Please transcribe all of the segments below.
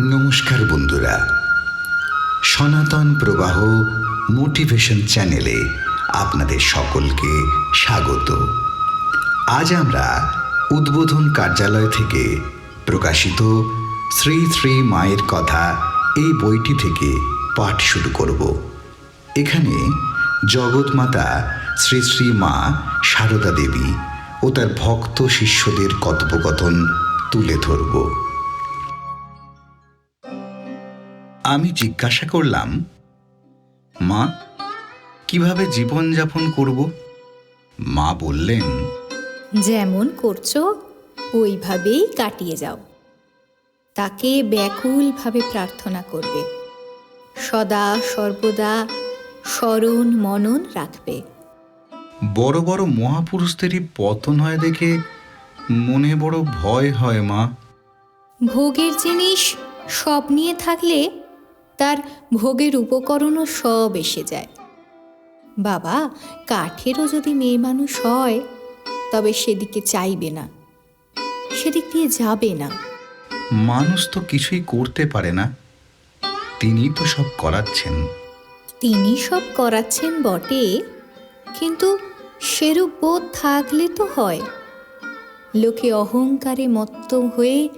নমস্কার বন্ধুরা। সনাতন প্রবাহ মোটিভেশন চ্যানেলে আপনাদের সকলকে স্বাগত। আজ আমরা উদ্বোধন কার্যালয় থেকে প্রকাশিত শ্রী শ্রী মায়ের কথা এই বইটি থেকে পাঠ শুরু করব। এখানে জগৎমাতা শ্রী শ্রী মা সারদা দেবী ও তার ভক্ত শিষ্যদের কথোপকথন তুলে ধরব। আমি জিজ্ঞাসা করলাম মা কীভাবে জীবনযাপন করব? মা বললেন যেমন করছ ওইভাবেই কাটিয়ে যাও। তাকে ব্যাকুলভাবে প্রার্থনা করবে। সদা সর্বদা স্মরণ মনন রাখবে। বড় বড় মহাপুরুষদেরই পতন হয় দেখে মনে বড় ভয় হয় মা। ভোগের জিনিস সব নিয়ে থাকলে ভোগের উপকরণও সব এসে যায়। বাবা কাঠেরও যদি মেয়ে মানুষ হয় তবে সেদিকে চাইবে না। সেদিক দিয়ে যাবে না। মানুষ তো কিছুই করতে পারে না। তিনি তো সব করাচ্ছেন। তিনি সব করাচ্ছেন বটে কিন্তু সেরূপ বোধ থাকলে তো হয়। লোকে অহংকারে মত্ত হয়ে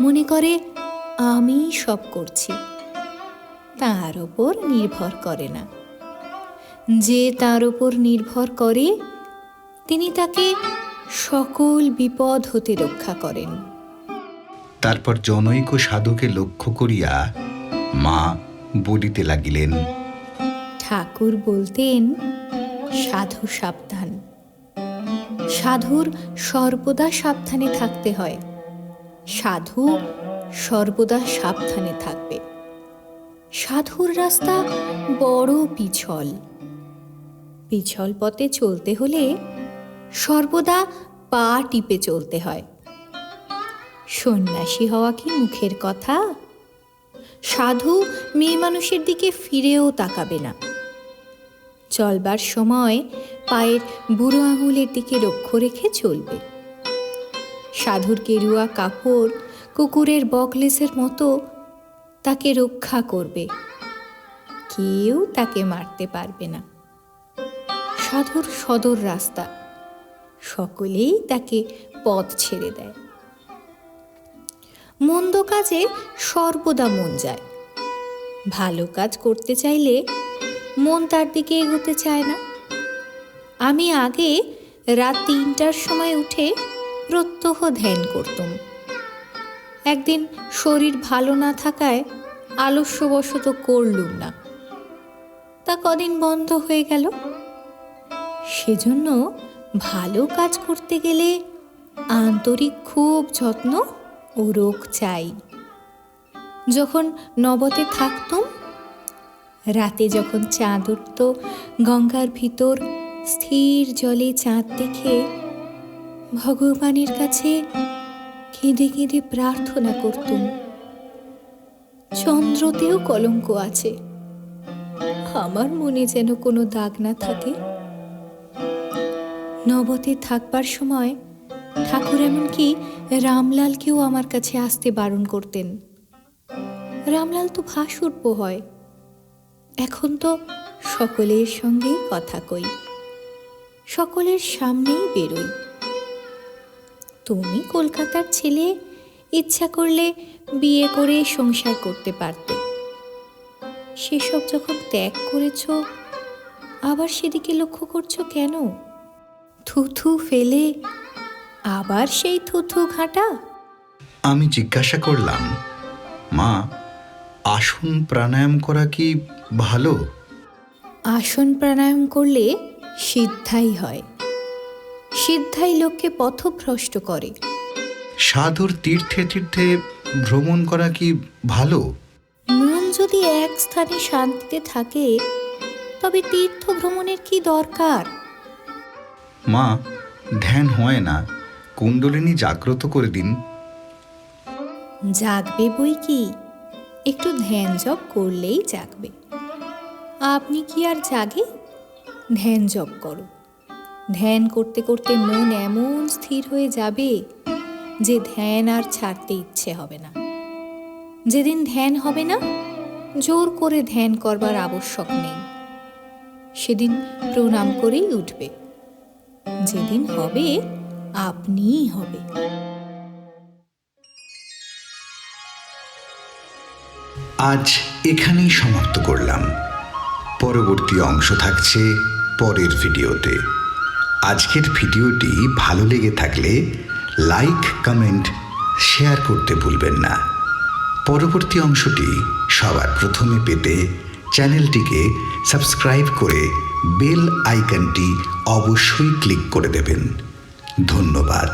মনে করে আমি সব করছি। তার ওপর নির্ভর করে না। যে তার ওপর নির্ভর করে তিনি তাকে সকল বিপদ হতে রক্ষা করেন। তারপর জনৈক সাধুকে লক্ষ্য করিয়া মা বলিতে লাগিলেন ঠাকুর বলতেন সাধু সাবধান। সাধুর সর্বদা সাবধানে থাকতে হয়। সাধু সর্বদা সাবধানে থাকবে। সাধুর রাস্তা বড় পিছল। পিছল পথে চলতে হলে সর্বদা পা টিপে চলতে হয়। সন্ন্যাসী হওয়া কি মুখের কথা? সাধু মেয়ে মানুষের দিকে ফিরেও তাকাবে না। চলবার সময় পায়ের বুড়ো আঙুলের দিকে লক্ষ্য রেখে চলবে। সাধুর কেরুয়া কাপড়, কুকুরের বকলেসের মতো তাকে রক্ষা করবে। কেউ তাকে মারতে পারবে না। সাধুর সদর রাস্তা। সকলেই তাকে পথ ছেড়ে দেয়। মন্দ কাজে সর্বদা মন যায়। ভালো কাজ করতে চাইলে মন তার দিকে এগোতে চায় না। আমি আগে রাত তিনটার সময় উঠে প্রত্যহ ধ্যান করতাম। একদিন শরীর ভালো না থাকায় আলস্যবশত করলুম না। তা কদিন বন্ধ হয়ে গেল? সেজন্য ভালো কাজ করতে গেলে আন্তরিক খুব যত্ন ও রোগ চাই। যখন নবতে থাকতুম, রাতে যখন চাঁদ উঠত, গঙ্গার ভিতর স্থির জলে চাঁদ দেখে ভগবানের কাছে কেঁদে কেঁদে প্রার্থনা করতুম। চন্দ্রতেও কলঙ্ক আছে। আমার মনে যেন কোনো দাগ না থাকে। নবতে থাকবার সময় ঠাকুর এমনকি রামলালকেও আমার কাছে আসতে বারণ করতেন। রামলাল তো ভাসুর্প হয়। এখন তো সকলের সঙ্গেই কথা কই। সকলের সামনেই বেরোই। তুমি কলকাতার ছেলে ইচ্ছা করলে বিয়ে করে সংসার করতে পারতে। সেসব যখন ত্যাগ করেছ আবার সেদিকে লক্ষ্য করছ কেন? থুথু ফেলে আবার সেই থুথু ঘাটা? আমি জিজ্ঞাসা করলাম মা আসন প্রাণায়াম করা কি ভালো? আসন প্রাণায়াম করলে সিদ্ধাই হয়। সিদ্ধাই লোককে পথভ্রষ্ট করে। সাধুর তীর্থে তীর্থে ভ্রমণ করা কি ভালো? মন যদি এক স্থানে শান্তিতে থাকে তবে তীর্থ ভ্রমণের কি দরকার? মা ধ্যান হয় না। কুণ্ডলিনী জাগ্রত করে দিন। জাগবে বই কি? একটু ধ্যান জপ করলেই জাগবে। আপনি কি আর জাগে? ধ্যান জপ করো। ধ্যান করতে করতে মন এমন স্থির হয়ে যাবে যে ধ্যান আর ছাড়তে ইচ্ছে হবে না। যেদিন ধ্যান হবে না, জোর করে ধ্যান করবার আবশ্যক নেই। সেদিন প্রণাম করেই উঠবে। যেদিন হবে, আপনিই হবে। আজ এখানেই সমাপ্ত করলাম। পরবর্তী অংশ থাকছে পরের ভিডিওতে। আজকের ভিডিওটি ভালো লেগে থাকলে লাইক, কমেন্ট, শেয়ার করতে ভুলবেন না। পরবর্তী অংশটি সবার প্রথমে পেতে চ্যানেলটিকে সাবস্ক্রাইব করে বেল আইকনটি অবশ্যই ক্লিক করে দেবেন। ধন্যবাদ।